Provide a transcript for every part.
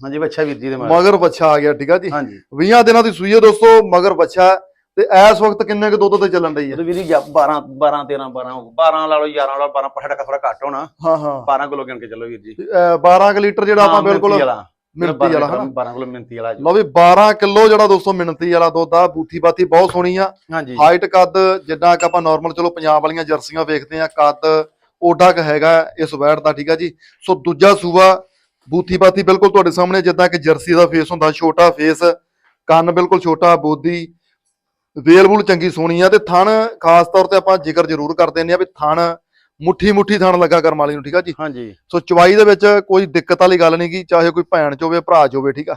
ਹਾਂਜੀ ਬੱਚਾ ਵੀਰ ਜੀ ਦੇ ਮਗਰ ਮਗਰ ਬੱਚਾ ਆ ਗਿਆ ਠੀਕ ਆ ਜੀ? ਹਾਂਜੀ। 20 ਦਿਨਾਂ ਦੀ ਸੂਈ ਹੈ ਦੋਸਤੋ ਮਗਰ ਬੱਚਾ ਤੇ ਇਸ ਵਕਤ ਕਿੰਨੇ ਕੁ ਦੁੱਧ ਤੇ ਚੱਲਣ ਰਹੀ ਹੈ? ਉਹਦੇ ਵੀਰ ਜੀ 12 12 13 12 12 ਲਾ ਲਓ 11 ਲਾ ਲਓ 12 ਪੱਠਾ ਟੱਕਾ ਥੋੜਾ ਘੱਟ ਹੋਣਾ। ਹਾਂ ਹਾਂ। 12 ਕਿਲੋ ਗਿਣ ਕੇ ਚੱਲੋ ਵੀਰ ਜੀ। ਤੇ, ਅਹ, 12 ਕੁ ਲੀਟਰ ਜਿਹੜਾ ਆਪਾਂ ਬਿਲਕੁਲ ਮਿਣਤੀ ਵਾਲਾ ਹਨਾ? 12 ਕਿਲੋ ਮਿੰਤੀ ਵਾਲਾ ਲਓ ਵੀ 12 ਕਿਲੋ ਜਿਹੜਾ ਦੋਸਤੋ ਮਿਣਤੀ ਵਾਲਾ ਦੁੱਧ ਆ ਬੂਥੀ ਬਾਤੀ ਬਹੁਤ ਸੋਹਣੀ ਆ। ਹਾਂਜੀ। ਹਾਈਟ ਕੱਦ ਜਿੱਦਾਂ ਕਿ ਆਪਾਂ ਨਾਰਮਲ ਚਲੋ ਪੰਜਾਬ ਵਾਲੀਆਂ ਜਰਸੀਆਂ ਵੇਖਦੇ ਆ ਕੱਦ ਓਡਾ ਕ ਹੈਗਾ ਇਸ ਵੈਟ ਦਾ ਠੀਕ ਆ ਜੀ? ਸੋ ਦੂਜਾ ਸੂਆ ਬੂਥੀ ਬਾਤੀ ਬਿਲਕੁਲ ਤੁਹਾਡੇ ਸਾਹਮਣੇ ਜਿੱਦਾਂ ਕਿ ਜਰਸੀ ਦਾ ਫੇਸ ਹੁੰਦਾ ਛੋਟਾ ਫੇਸ ਕੰਨ ਬਿਲਕੁਲ ਛੋਟਾ ਬੋਦੀ ਵੇਲ ਵੂਲ ਚੰਗੀ ਸੋਹਣੀ ਆ ਤੇ ਥਣ ਖਾਸ ਤੌਰ ਤੇ ਆਪਾਂ ਜ਼ਿਕਰ ਜ਼ਰੂਰ ਕਰ ਦਿੰਦੇ ਆ ਵੀ ਥਣ ਮੁੱਠੀ ਮੁੱਠੀ ਥਣ ਲੱਗਾ ਕਰਮ ਵਾਲੀ ਨੂੰ ਠੀਕ ਆ ਜੀ? ਹਾਂਜੀ। ਸੋ ਚਵਾਈ ਦੇ ਵਿੱਚ ਕੋਈ ਦਿੱਕਤ ਵਾਲੀ ਗੱਲ ਨਹੀਂ ਗੀ ਚਾਹੇ ਕੋਈ ਭੈਣ ਚ ਹੋਵੇ ਭਰਾ ਚ ਹੋਵੇ ਠੀਕ ਆ?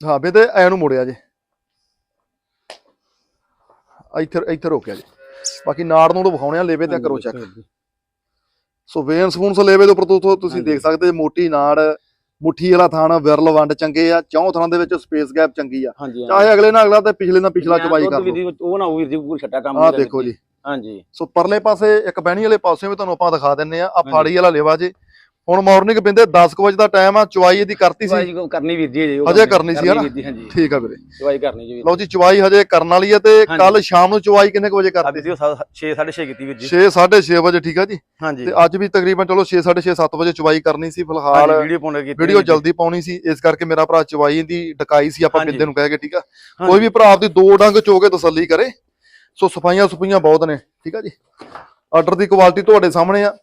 ਹਾਂ ਬੇ ਤੇ ਐ ਨੂੰ ਮੁੜਿਆ ਜੇ। ਇੱਥੇ ਇੱਥੇ ਰੋਕਿਆ ਜੇ। ਬਾਕੀ ਨਾੜ ਨੂੰ ਵਿਖਾਉਣੇ ਆ ਲੇਵੇ ਤੇ ਕਰੋ ਚੈੱਕ ਸੋ ਵੇਨ ਸਪੂਨਸ ਲੇਵੇ ਦੇ ਉੱਪਰ ਤੁਸੀਂ। ਦੇਖ ਸਕਦੇ ਮੋਟੀ ਨਾੜ ਮੁੱਠੀ ਵਾਲਾ ਥਾਣਾ ਵਿਰਲ ਵੰਡ ਚੰਗੇ ਆ ਚੌਂ ਥਾਂ ਦੇ ਵਿੱਚ ਸਪੇਸ ਗੈਪ ਚੰਗੀ ਆ। ਚਾਹੇ ਅਗਲੇ ਨਾਲ ਅਗਲਾ ਤੇ ਪਿਛਲੇ ਨਾਲ ਪਿਛਲਾ ਚਵਾਈ ਕਰ ਲਓ। ਉਹ ਨਾ ਉਹ ਵੀਰ ਜੀ ਕੋਈ ਛੱਟਾ ਕੰਮ ਨਹੀਂ ਦੇਖੋ ਜੀ। ਹਾਂਜੀ। ਸੋ ਪਰਲੇ ਪਾਸੇ ਇੱਕ ਬਹਿਣੀ ਵਾਲੇ ਪਾਸੇ ਵੀ ਤੁਹਾਨੂੰ ਆਪਾਂ ਦਿਖਾ ਦਿੰਨੇ ਆ। ਆ। ਫਾੜੀ ਵਾਲਾ ਲੇਵਾ ਜੇ। ਹੁਣ ਮਾਰਨਿੰਗ ਬਿੰਦੇ 10 ਕੁ ਵਜੇ ਦਾ ਟਾਈਮ ਆ ਚਵਾਈ ਇਹਦੀ ਕਰਤੀ ਸੀ। ਚਵਾਈ ਕਰਨੀ ਵੀਰ ਜੀ ਹਜੇ ਕਰਨੀ ਸੀ, ਹਨਾ? ਠੀਕ ਆ ਵੀਰੇ। ਚਵਾਈ ਕਰਨੀ ਜੀ ਲਓ ਜੀ ਚਵਾਈ ਹਜੇ ਕਰਨ ਵਾਲੀ ਆ ਤੇ। ਕੱਲ ਸ਼ਾਮ ਨੂੰ ਚਵਾਈ ਕਿੰਨੇ ਵਜੇ ਕਰਤੀ? ਸੀ 6 6:30 ਕੀਤੀ ਵੀਰ ਜੀ। 6 6:30 ਵਜੇ ਠੀਕ ਆ ਜੀ? ਹਾਂਜੀ। ਤੇ ਅੱਜ ਵੀ ਤਕਰੀਬਨ ਚਲੋ 6 6:30 7 ਵਜੇ ਚਵਾਈ ਕਰਨੀ ਸੀ ਫਿਲਹਾਲ। ਵੀਡੀਓ ਪਾਉਣ ਕੀਤੀ ਵੀਡੀਓ ਜਲਦੀ ਪਾਉਣੀ ਸੀ ਇਸ ਕਰਕੇ ਮੇਰਾ ਭਰਾ ਚਵਾਈ ਦੀ ਡਕਾਈ ਸੀ ਆਪਾਂ। ਬਿੰਦੇ ਨੂੰ ਕਹਿ ਕੇ ਠੀਕ ਆ। ਕੋਈ ਵੀ ਭਰਾ ਆਪਦੀ ਦੋ ਡੰਗ ਚੋ ਕੇ ਤਸੱਲੀ ਕਰੇ ਸੋ ਸਫਾਈਆਂ ਸੁਪਈਆਂ ਬਹੁਤ ਨੇ ਠੀਕ ਆ ਜੀ? ਆਰਡਰ ਦੀ ਕੁਆਲਿਟੀ ਤੁਹਾਡੇ ਸਾਹਮਣੇ ਆ।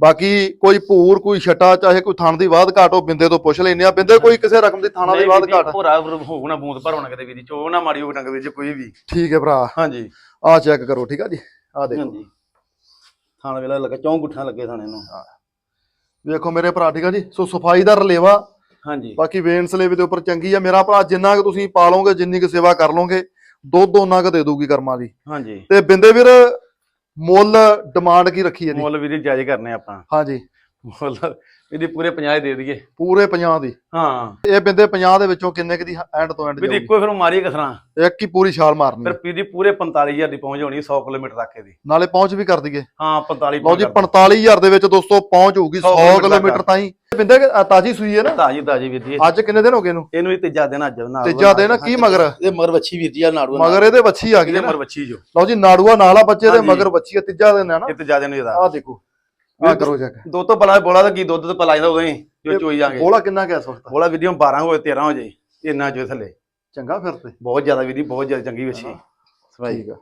ਬਾਕੀ ਕੋਈ ਭੂਰ ਕੋਈ ਛਟਾ ਚਾਹੇ ਕੋਈ ਥਣ ਦੀ ਬਾਦ ਘਾਟ ਉਹ ਬਿੰਦੇ ਤੋਂ ਪੁੱਛ ਲੈਨੇ ਆ। ਬਿੰਦੇ ਕੋਈ ਕਿਸੇ ਰਕਮ ਦੀ ਥਾਣਾ ਦੀ ਬਾਦ ਘਾਟ ਭੋਰਾ ਹੋਣਾ ਬੂੰਦ ਭਰਵਣਾ ਕਿਤੇ ਵੀਰ ਜੀ ਚੋ ਨਾ ਮਾੜੀ ਹੋ ਡੰਗ ਵੀਰ ਜੀ ਕੋਈ ਵੀ। ਠੀਕ ਹੈ ਭਰਾ। ਹਾਂਜੀ। ਆ ਚੈੱਕ ਕਰੋ ਠੀਕ ਆ ਜੀ? ਆ ਦੇਖੋ। ਹਾਂਜੀ। ਥਾਣਾ ਵੇਲਾ ਲੱਗਾ ਚੌਂ ਗੁੱਠਾਂ ਲੱਗੇ ਥਾਣੇ ਨੂੰ। ਵੇਖੋ ਮੇਰੇ ਭਰਾ ਠੀਕ ਆ ਜੀ? ਸੋ ਸਫ਼ਾਈ ਦਾ ਰਲੇਵਾ। ਹਾਂਜੀ। ਬਾਕੀ ਵੇਨ ਸਲੇਵੇ ਦੇ ਉੱਪਰ ਚੰਗੀ ਆ। ਮੇਰਾ ਭਰਾ ਜਿੰਨਾ ਕੁ ਤੁਸੀਂ ਪਾਲੋਗੇ ਜਿੰਨੀ ਕੁ ਸੇਵਾ ਕਰ ਲੋਗੇ ਦੁੱਧ ਉਹਨਾਂ ਕੁ ਦੇ ਦੂਗੀ ਕਰਮਾਂ ਦੀ। ਹਾਂਜੀ। ਤੇ ਬਿੰਦੇ ਵੀਰ ਮੁੱਲ ਡਿਮਾਂਡ ਕੀ ਰੱਖੀ ਹੈ ਜੀ ਮੁੱਲ ਵੀਰ ਜਾਇਜ਼ ਕਰਨੇ ਆਪਾਂ। ਹਾਂਜੀ। ਮੁੱਲ ਇਹਦੀ ਪੂਰੇ 50 ਦੇ ਦਈਏ। ਪੂਰੇ 50 ਦੀ। ਹਾਂ। ਇਹ ਬਿੰਦੇ 50 ਦੇ ਵਿੱਚੋਂ ਕਿੰਨੇ ਕੁ ਦੀ ਐਂਡ ਤੋਂ ਐਂਡ ਜਾਊਗੀ ਇੱਕੋ ਫਿਰ ਮਾਰੀ ਕਸਰਾਂ ਇੱਕ ਹੀ ਪੂਰੀ ਛਾਲ ਮਾਰਨੀ ਫਿਰ ਹੈ। ਜੀ ਪੂਰੇ 45000 ਦੀ ਪਹੁੰਚ ਹੋਣੀ 100 ਕਿਲੋਮੀਟਰ ਤੱਕ ਇਹਦੀ। ਨਾਲੇ ਪਹੁੰਚ ਵੀ ਕਰ ਦਈਏ। ਹਾਂ 45 ਲਓ ਜੀ 45000 ਦੇ ਵਿੱਚ ਦੋਸਤੋ ਪਹੁੰਚ ਹੋਊਗੀ 100 100 ਕਿਲੋਮੀਟਰ ਤਾਈਂ। ਬਿੰਦੇ ਕਿ- ਅ, ਤਾਜੀ ਸੂਈ ਹੈ ਨਾ? ਤਾਜੀ ਤਾਜੀ ਵੀਰ ਜੀ। ਅੱਜ ਕਿੰਨੇ ਦਿਨ ਹੋ ਗਏ ਇਹਨੂੰ? ਇਹਨੂੰ ਵੀ ਤੀਜਾ ਦਿਨ ਅੱਜ ਨਾਲ ਤੀਜਾ ਦਿਨ ਕੀ ਮਗਰ? ਇਹ ਮਗਰ ਵੱਛੀ ਵੀਰ ਜੀ ਆ ਨਾੜੂ ਮਗਰ ਇਹਦੇ ਵੱਛੀ ਆ ਗਈ ਇਹਦੇ ਨਾ? ਮਗਰ ਵੱਛੀ ਜੋ। ਲਓ ਜੀ ਨਾੜੂਆ ਨਾਲ ਆ ਬੱਚੇ ਦੇ ਹਾਂਜੀ। ਮਗਰ ਵੱਛੀ ਆ ਤੀਜਾ ਦਿਨ ਹੈ ਨਾ? ਇਹ ਤੀਜਾ ਦਿਨ ਇਹਦਾ। ਆ ਦੇਖੋ। ਆ ਕਰੋ ਚੈੱਕ ਦੋ ਤੋਂ ਪਲਾ ਬੋਲਾ ਤਾਂ ਕੀ ਦੁੱਧ ਤੇ ਪਲਾ ਜਾਂਦਾ ਉਦੋਂ ਹੀ ਜੋ ਚੋਈ ਜਾਗੇ। ਬੋਲਾ ਕਿੰਨਾ ਗਿਆ ਇਸ ਵਕਤ? ਬੋਲਾ ਵੀਡੀਓ 12 ਹੋਏ 13 ਹੋ ਜੇ ਇੰਨਾ ਜੋ ਥੱਲੇ। ਚੰਗਾ ਫਿਰ ਤੇ। ਬਹੁਤ ਜ਼ਿਆਦਾ ਵੀਡੀ ਬਹੁਤ ਜ਼ਿਆਦਾ ਚੰਗੀ ਵੱਛੀ। ਸਵਾਈ ਠੀਕ ਆ।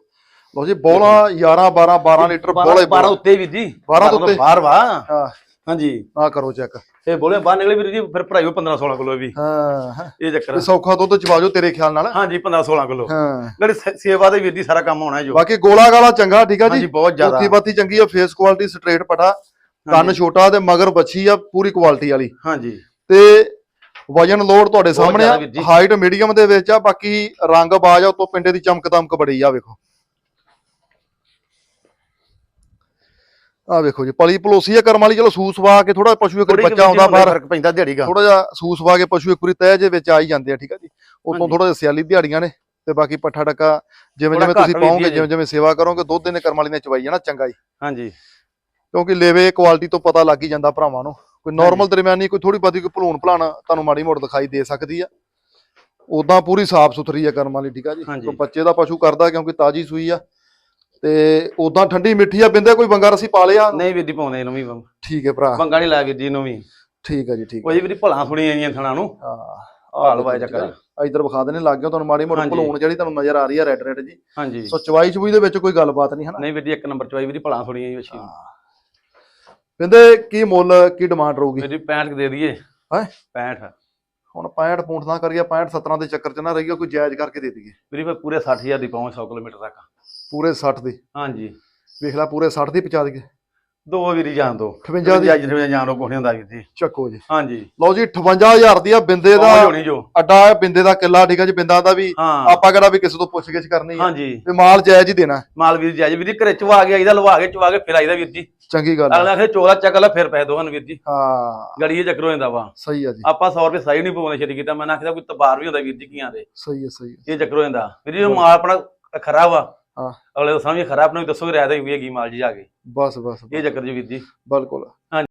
ਲਓ ਜੀ ਬੋਲਾ 11 12 12 ਲੀਟਰ ਬੋਲਾ ਹੀ 12 ਉੱਤੇ ਵੀਰ ਜੀ। 12 ਤੋਂ ਉੱਤੇ? ਬਾਹਰ ਵਾ। ਹਾਂ। ਹਾਂਜੀ। ਆ ਕਰੋ ਚੈੱਕ ਇਹ ਬੋਲੇ ਬਾਹਰ ਨਿਕਲੇ ਵੀਰ ਜੀ ਫਿਰ ਭਰਾਈਓ 15 16 ਕਿਲੋ ਵੀ। ਹਾਂ ਇਹ ਚੱਕਰ ਸੌਖਾ ਦੁੱਧ ਚਵਾਜੋ ਤੇਰੇ ਖਿਆਲ ਨਾਲ। ਹਾਂਜੀ 15 16 ਕਿਲੋ। ਹਾਂ। ਗੜੀ ਸੇਵਾ ਦੇ ਵੀਰ ਜੀ ਸਾਰਾ ਕੰਮ ਹੋਣਾ ਜੋ। ਬਾਕੀ ਗੋਲਾ ਗਾਲਾ ਚੰਗਾ ਠੀਕ ਆ ਹਾਂਜੀ ਜੀ ਬਹੁਤ ਜ਼ਿਆਦਾ। ਉੱਥੀ ਬਾਤੀ ਚੰਗੀ ਆ ਫੇਸ ਕੁਆਲਿਟੀ ਸਟ੍ਰੇਟ ਪਟਾ ਕੰਨ ਹਾਂਜੀ, ਛੋਟਾ ਤੇ ਮਗਰ ਬੱਛੀ ਆ ਪੂਰੀ ਕੁਆਲਿਟੀ ਵਾਲੀ। ਹਾਂਜੀ। ਤੇ ਵਜਨ ਲੋਡ ਤੁਹਾਡੇ ਸਾਹਮਣੇ ਜ਼ਿਆਦਾ ਆ। ਵੀਰ ਜੀ। ਹਾਈਟ ਮੀਡੀਅਮ ਦੇ ਵਿੱਚ ਆ ਬਾਕੀ ਰੰਗ ਬਾਜ ਆ ਉਤੋਂ ਪਿੰਡੇ ਦੀ ਚਮਕ ਦਮਕ ਬੜੀ ਆ ਵੇਖੋ। ਆ ਵੇਖੋ ਜੀ ਪਲੀ ਪਲੋਸੀ ਆ ਕਰਮ ਵਾਲੀ ਚਲੋ ਸੂਸ ਵਾ ਕੇ ਥੋੜਾ ਪਸ਼ੂ ਇੱਕ ਬੱਚਾ ਆਉਂਦਾ ਬਾਹਰ। ਫ਼ਰਕ ਪੈਂਦਾ ਦਿਹਾੜੀ ਦਾ ਥੋੜਾ ਜਿਹਾ ਸੂਸ ਵਾ ਕੇ ਪਸ਼ੂ ਇੱਕ ਵਾਰੀ ਤਹਿ ਜੇ ਵਿੱਚ ਆ ਹੀ ਜਾਂਦੇ ਆ ਠੀਕ ਆ ਜੀ। ਉਤੋਂ। ਥੋੜਾ ਜਿਹਾ ਸਿਆਲੀ ਦਿਹਾੜੀਆਂ ਨੇ ਤੇ ਬਾਕੀ ਪੱਠਾ ਡੱਕਾ ਜਿਵੇਂ ਜਿਵੇਂ ਤੁਸੀਂ ਪਾਓਗੇ ਜਿਵੇਂ ਜਿਵੇਂ ਸੇਵਾ ਕਰੋਗੇ ਦੁੱਧ ਦੇ ਕਰਮ ਵਾਲੀ ਨੇ ਚਵਾਈ ਜਾਣਾ ਚੰਗਾ ਹੀ। ਹਾਂਜੀ। ਕਿਉਂਕਿ ਲੇਵੇ ਕੁਆਲਿਟੀ ਤੋਂ ਪਤਾ ਲੱਗ ਹੀ ਜਾਂਦਾ ਭਰਾਵਾਂ ਨੂੰ। ਕੋਈ ਨਾਰਮਲ ਦਰਮਿਆਨੀ ਕੋਈ ਥੋੜੀ ਬਹੁਤੀ ਕੋਈ ਭਲੂਣ ਭਲਾਣਾ ਤੁਹਾਨੂੰ ਮਾੜੀ ਮੋੜ ਦਿਖਾਈ ਦੇ ਸਕਦੀ ਆ। ਉਦਾਂ ਪੂਰੀ ਸਾਫ਼ ਸੁਥਰੀ ਆ ਕਰਮ ਵਾਲੀ ਠੀਕ ਆ ਜੀ। ਬੱਚੇ ਦਾ ਪਸ਼ੂ ਕਰਦਾ ਕਿਉਂਕਿ ਤਾਜੀ ਸੂਈ ਆ। ਤੇ ਉਦਾਂ ਠੰਡੀ ਮਿੱਠੀ ਆ ਬਿੰਦੇ ਕੋਈ ਬੰਗਾ ਰਸੀ ਪਾ ਲਿਆ? ਨਹੀਂ ਵੀਰ ਜੀ ਪਾਉਂਦੇ ਇਹਨੂੰ ਵੀ ਠੀਕ ਹੈ ਭਰਾ। ਬੰਗਾ ਨਹੀਂ ਲਾਇਆ ਵੀਰ ਜੀ ਇਹਨੂੰ ਵੀ। ਠੀਕ ਹੈ ਜੀ ਠੀਕ ਕੋਈ ਵੀਰ ਭਲਾ ਥੋੜੀ ਆਈਆਂ ਥਣਾ ਨੂੰ। ਹਾਂ। ਹਾਲ ਵਾਏ ਚੱਕਰ। ਇਧਰ ਵਿਖਾ ਦੇਣੇ ਲੱਗ ਗਿਆ ਤੁਹਾਨੂੰ ਮਾੜੀ ਮੋਟੀ। ਭਲੂਣ ਜਿਹੜੀ ਤੁਹਾਨੂੰ ਨਜ਼ਰ ਆ ਰਹੀ ਆ ਰੈਡ ਰੈਡ ਜੀ। ਹਾਂਜੀ। ਸੋ ਚਵਾਈ ਚਵੂਈ ਦੇ ਵਿੱਚ ਕੋਈ ਗੱਲਬਾਤ ਨਹੀਂ ਹਨਾ? ਨਹੀਂ ਵੀਰ ਜੀ ਇੱਕ ਨੰਬਰ ਚਵਾਈ ਵੀਰ ਜੀ ਭਲਾ ਥੋੜੀ ਆਈ ਵੱਛੀ ਬਿੰਦੇ ਕੀ ਮੁੱਲ ਕੀ ਡਿਮਾਂਡ ਰਹੂਗੀ? ਵੀਰ ਜੀ 65 ਦੇ ਦਈਏ। ਹੈਂ? 65 ਹੁਣ 65 ਪੂੰਠ ਨਾ ਕਰੀਏ 65 17 ਦੇ ਚੱਕਰ ਚ ਨਾ ਰਹੀਏ ਕੋਈ ਜਾਇਜ਼ ਕਰਕੇ ਦੇ ਦਈਏ। ਵੀਰ ਫਿਰ ਪੂਰੇ 60000 ਦੀ ਪਹੁੰਚ 100 ਕਿਲੋਮੀਟਰ ਤੱਕ। ਪੂਰੇ 60 ਦੀ? ਹਾਂਜੀ। ਵੇਖ ਲੈ ਪੂਰੇ 60 ਦੀ ਪਹੁੰਚਾ ਦਈਏ। ਦੋ ਵੀਰ ਜਾਣ ਦੋ। 58 ਦੀ। 58 ਜਾਣ ਦੋ ਕੋਠੇ ਹੁੰਦਾ ਵੀਰ ਜੀ। ਚੱਕੋ ਜੀ। ਹਾਂਜੀ। ਲਓ ਜੀ 58000 ਦੀ ਆ ਬਿੰਦੇ ਦਾ ਅੱਡਾ ਹੈ ਬਿੰਦੇ ਦਾ ਕਿੱਲਾ ਠੀਕ ਹੈ ਜੀ ਬਿੰਦਾ ਦਾ ਵੀ ਆਪਾਂ ਕਿਹੜਾ ਵੀ ਕਿਸੇ ਤੋਂ ਪੁੱਛ ਗਿੱਛ ਕਰਨੀ ਹੈ ਤੇ ਮਾਲ ਜਾਇਜ਼ ਹੀ ਦੇਣਾ। ਮਾਲ ਵੀਰ ਜੀ ਆਜੀ ਵੀਰ ਘਰੇ ਚਵਾ ਕੇ ਆਈਦਾ ਲਵਾ ਕੇ ਚਵਾ ਕੇ ਫਿਰ ਆਈਦਾ ਵੀਰ ਜੀ। ਚੰਗੀ ਗੱਲ ਅਗਲਾ ਆਖੇ ਚੋਲਾ ਚੱਕ ਲੈ ਫਿਰ ਪੈਸੇ ਦੋ ਹਨ ਵੀਰ ਜੀ। ਹਾਂ। ਗੜੀ ਇਹ ਚੱਕਰ ਹੋ ਜਾਂਦਾ ਵਾ। ਸਹੀ ਹੈ ਜੀ। ਆਪਾਂ 100 ਰੁਪਏ ਸਹੀ ਨਹੀਂ ਪਵਾਉਂਦੇ ਛੇਤੀ ਕੀਤਾ ਮੈਂ ਨਾ ਆਖਦਾ ਕੋਈ ਤਬਾਰ ਵੀ ਹੁੰਦਾ ਵੀਰ ਜੀ ਕੀਆਂ ਦੇ। ਸਹੀ ਹੈ ਸਹੀ ਹੈ ਇਹ ਚੱਕਰ ਹੋ ਜਾਂਦਾ। ਵੀਰ ਜੀ ਮਾਲ ਆਪਣਾ ਖਰਾ ਵਾ ਹਾਂ। ਅਗਲੇ ਦੱਸਾਂ ਵੀ ਖਰਾ ਆਪਣੇ ਦੱਸੋ ਰਾਇ ਦਾ ਵੀ ਹੈਗੀ ਮਾਲ ਜੀ ਜਾ ਕੇ। ਬਸ ਬਸ ਇਹ ਚੱਕਰ ਜੀ ਵੀਰ ਜੀ। ਬਿਲਕੁਲ।